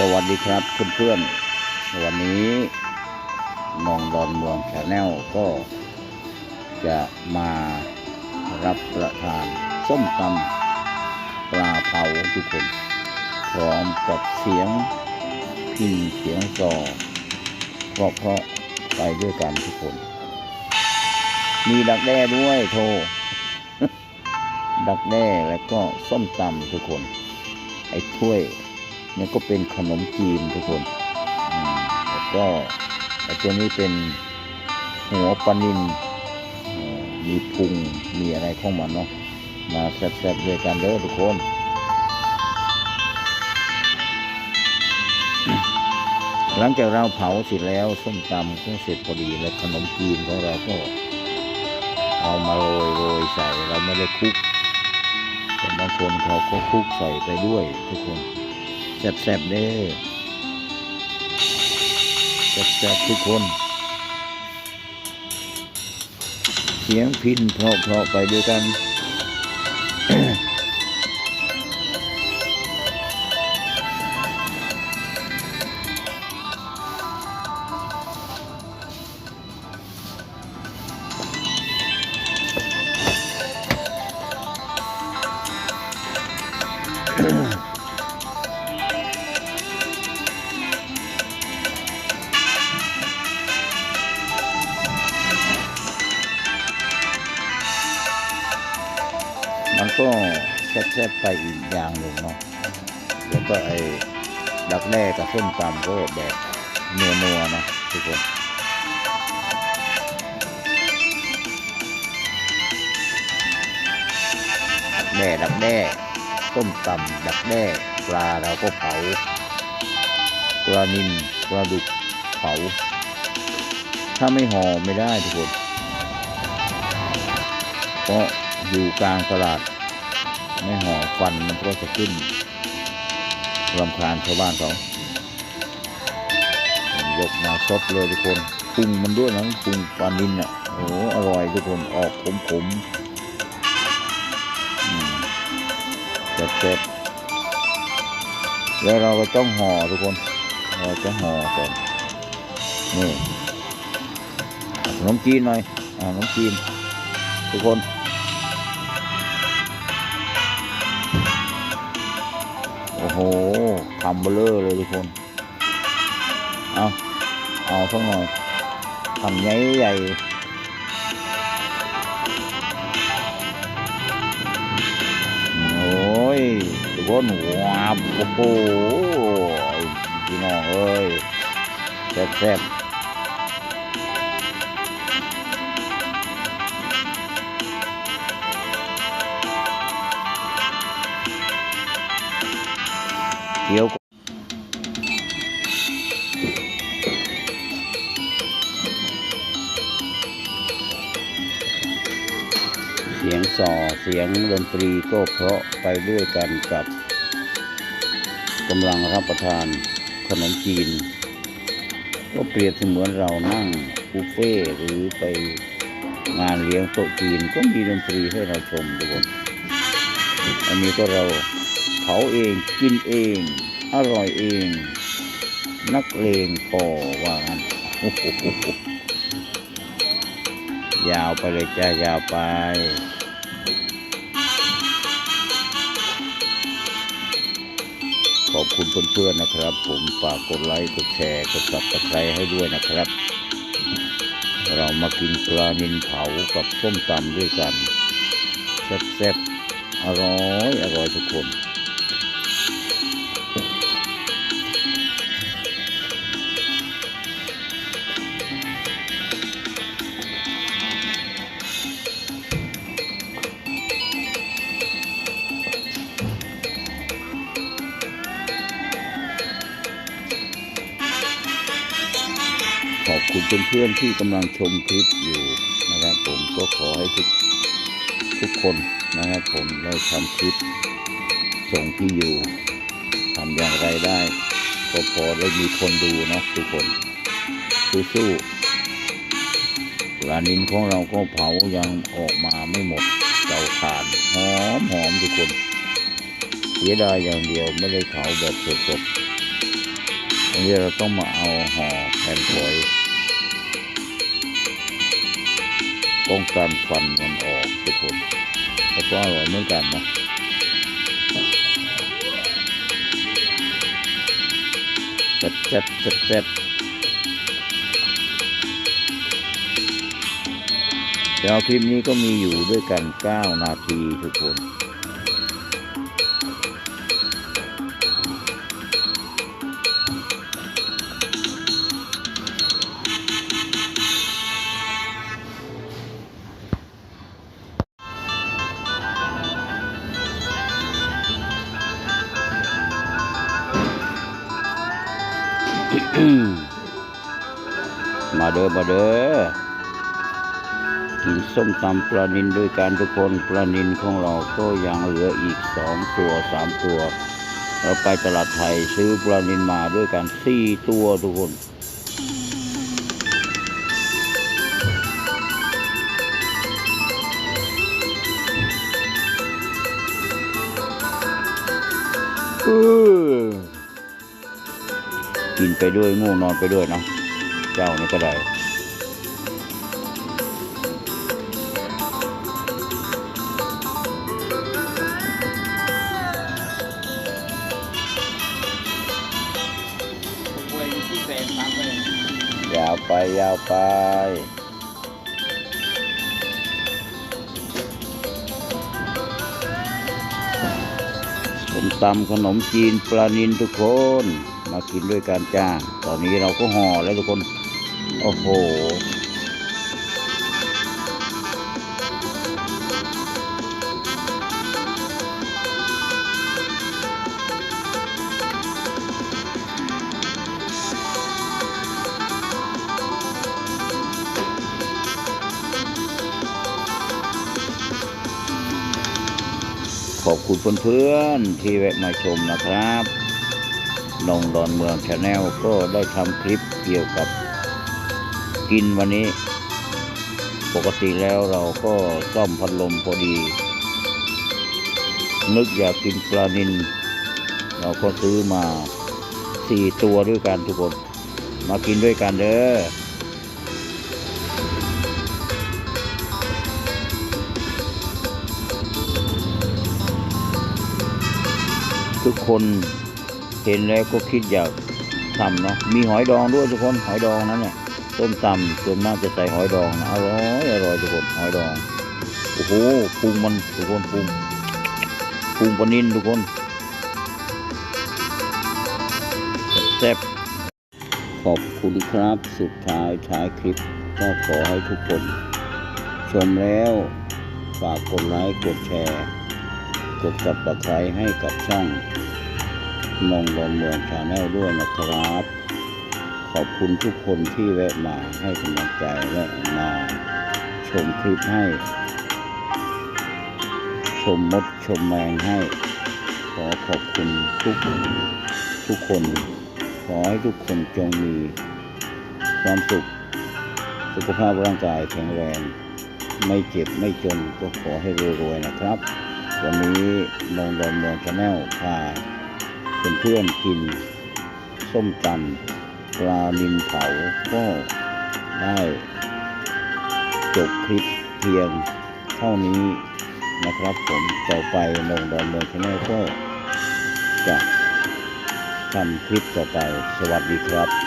สวัสดีครับเพื่อนๆวันนี้นองดอนเมืองแชนแนลก็จะมารับประทานส้มตำปลาเผาทุกคน พร้อมกับเสียงพินเสียงซอเพราะเพราะๆไปด้วยกันทุกคน มีดักแด้ด้วยโทดักแด้แล้วก็ส้มตำทุกคน ไอ้ถ้วย นี่ก็เป็นขนมจีนทุกคนอืมแล้วก็ตัวนี้เป็นหัวปลานินเอ่อมีพุงมีอะไรของมันเนาะมาแซ่บๆด้วยกันเด้อทุกคนหลังจากเราเผาเสร็จแล้วส้มตำก็เสร็จพอดีแล้วขนมจีนของเราก็ เอามาโรยโรยใส่เราไม่ได้คลุกแต่บางคนเขาก็คลุกใส่ไปด้วยทุกคน แซ่บๆเด้อแซ่บๆทุกคน เสียงพินเพราะๆไปด้วยกันมั แซ่บๆไปอีกอย่างหนึ่งเนาะแล้วก็ไอ้ดักแด้กับส้มตำก็แบบนัวๆนะทุกคนดักแด้ดักแด้ต้มตำดักแด้ปลาเราก็เผาปลานินปลาดุกเผา ถ้าไม่ห่อไม่ได้ทุกคนเพราะอยู่กลางตลาด ไม่ห่อฟันมันก็จะขึ้นรำคาญชาวบ้านเขายกมาสดเลยทุกคนปรุงมันด้วยนะปรุงปลานินอะโอ้อร่อยทุกคนออกขมๆอืมเซ็ดๆแล้วเราก็ต้องห่อทุกคน เราจะห่อก่อนนี่ขนมจีนหน่อยอ่าขนมจีน ทุกคน อ้โหคำเบลอเลยทุกคน เอาเอาสักหน่อยคำใหญ่ใหญ่โอ้ยทุกคนว้าบโอ้โหพี่น้องเอ้ยแซ่บๆ เคี้ยวเสียงส่อเสียงดนตรีก็เพราะไปด้วยกันกับกำลังรับประทานขนมจีน ก็เปรียบเสมือนเรานั่งบุฟเฟ่หรือไปงานเลี้ยงโต๊ะจีนก็มีดนตรีให้เราชมทุกคนอันนี้ก็เรา เผาเองกินเอง อร่อยเอง นักเลงพอว่างั้นยาวไปเลยจ้ายาวไปขอบคุณเพื่อนๆนะครับ ผมฝากกดไลค์กดแชร์กดซับสไครให้ด้วยนะครับ เรามากินปลานินเผากับส้มตำด้วยกันแซ่บๆอร่อยอร่อยทุกคน ขอบคุณเพื่อนๆที่กำลังชมคลิปอยู่นะครับ ผมก็ขอให้ทุกทุกคนนะครับ ผมได้ทำคลิปส่งที่อยู่ทำอย่างไรได้ ก็พอได้มีคนดูนะทุกคนสู้ๆลานินของเราก็เผายังออกมาไม่หมดเตาถ่านหอมหอมทุกคน เสียดายอย่างเดียวไม่ได้เผาแบบสดๆ อันนี้เราต้องมาเอาห่อแผ่นฝอยป้องกันฟันมันออกทุกคนแต่ก็อร่อยเหมือนกันนะแซ่บแซ่บแซ่บแซ่บเดี๋ยวคลิปนี้ก็มีอยู่ด้วยกัน 9 นาทีทุกคน มาเด้อมาเด้อกินส้มตำปลานินด้วยกันทุกคนปลานินของเราก็ยังเหลืออีกสองตัวสามตัว เราไปตลาดไทยซื้อปลานินมาด้วยกันสี่ตัวทุกคนกินไปด้วยง่วงนอนไปด้วยเนาะ เจ้านี่ก็ได้ยามไปยาวไปยาวไปผมตำขนมจีนปลานินทุกคน มากินด้วยกันจ้า ตอนนี้เราก็ห่อแล้วทุกคน อ้โหขอบคุณเพื่อนๆที่แวะมาชมนะครับนงดอนเมืองชาแนลก็ได้ทำคลิปเกี่ยวกับ กินวันนี้ ปกติแล้วเราก็ซ่อมพัดลมพอดี นึกอยากกินปลานิน เราก็ซื้อมาสี่ตัวด้วยกันทุกคน มากินด้วยกันเด้อทุกคนเห็นแล้วก็คิดอยากทำเนาะมีหอยดองด้วยทุกคนหอยดองนั้นเนี่ย ต้มตำส่วนมากจะใส่หอยดองนะอร่อยอร่อยทุกคนหอยดองโอ้โหปรุงมันทุกคนปรุงปรุงปนินทุกคนแซ่บขอบคุณครับสุดท้ายท้ายคลิป ก็ขอให้ทุกคน ชมแล้วฝากกดไลค์กดแชร์ กดสับตะไคร้ให้กับช่องนงรอนเมืองชาแนลด้วยนะครับ ขอบคุณทุกคนที่แวะมาให้กำลังใจและมาชมคลิปให้ ชมมดชมแมงให้ ขอขอบคุณทุกทุกคน ขอให้ทุกคนจงมีความสุข สุขภาพร่างกายแข็งแรง ไม่เจ็บไม่จนก็ขอให้รวยๆนะครับ วันนี้นงดอนเมืองชาแนลพาเพื่อนๆกินส้มตำ ปลานินเผาก็ได้จบคลิปเพียงเท่านี้นะครับผมต่อไปนงดอนเมืองชาแนลก็จะทำคลิปต่อไปสวัสดีครับ